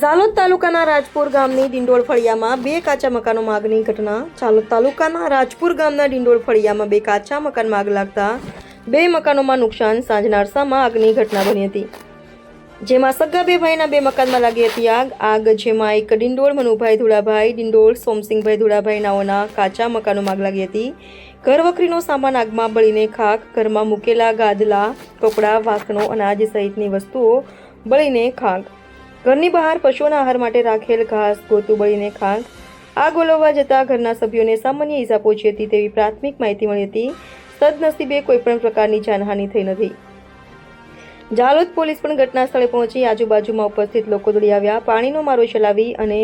ઝાલોદ તાલુકાના રાજપુર ગામની ડિંડોળ ફળિયામાં બે કાચા મકાનો આગની ઘટના. ઝાલોદ તાલુકાના રાજપુર ગામના ડિંડોળ ફળિયામાં બે કાચા મકાનમાં આગ લાગતા બે મકાનોમાં નુકસાન સાંજના અરસામાં આગની ઘટના બની હતી. જેમાં સગા બે ભાઈના બે મકાનમાં લાગી હતી આગ. આગ જેમાં એક ડિંડોળ મનુભાઈ ધુળાભાઈ, ડિંડોળ સોમસિંહભાઈ ધુળાભાઈ નાઓના કાચા મકાનોમાં આગ લાગી હતી. ઘરવખરીનો સામાન આગમાં બળીને ખાક ઘરમાં મૂકેલા ગાદલા, કપડાં, વાસણો, અનાજ સહિતની વસ્તુઓ બળીને ખાક ઘરની બહાર પશુઓના આહાર માટે રાખેલ ઘાસ, ગોતું બળીને આ આગ ઓલવવા જતાં ઘરના સભ્યોને સામાન્ય ઈજા પહોંચી હતી તેવી પ્રાથમિક માહિતી મળી હતી. સદનસીબે કોઈપણ પ્રકારની જાનહાનિ થઈ નથી. જાલોદ પોલીસ પણ ઘટના સ્થળે પહોંચી આજુબાજુમાં ઉપસ્થિત લોકો દોડી આવ્યા. પાણીનો મારો ચલાવી અને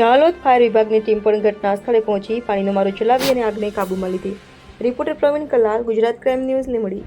જાલોદ ફાયર વિભાગની ટીમ પણ ઘટના સ્થળે પહોંચી પાણીનો મારો ચલાવી અને આગને કાબૂમાં લીધી. Reporter Pravin Kalal Gujarat crime news, Limdi.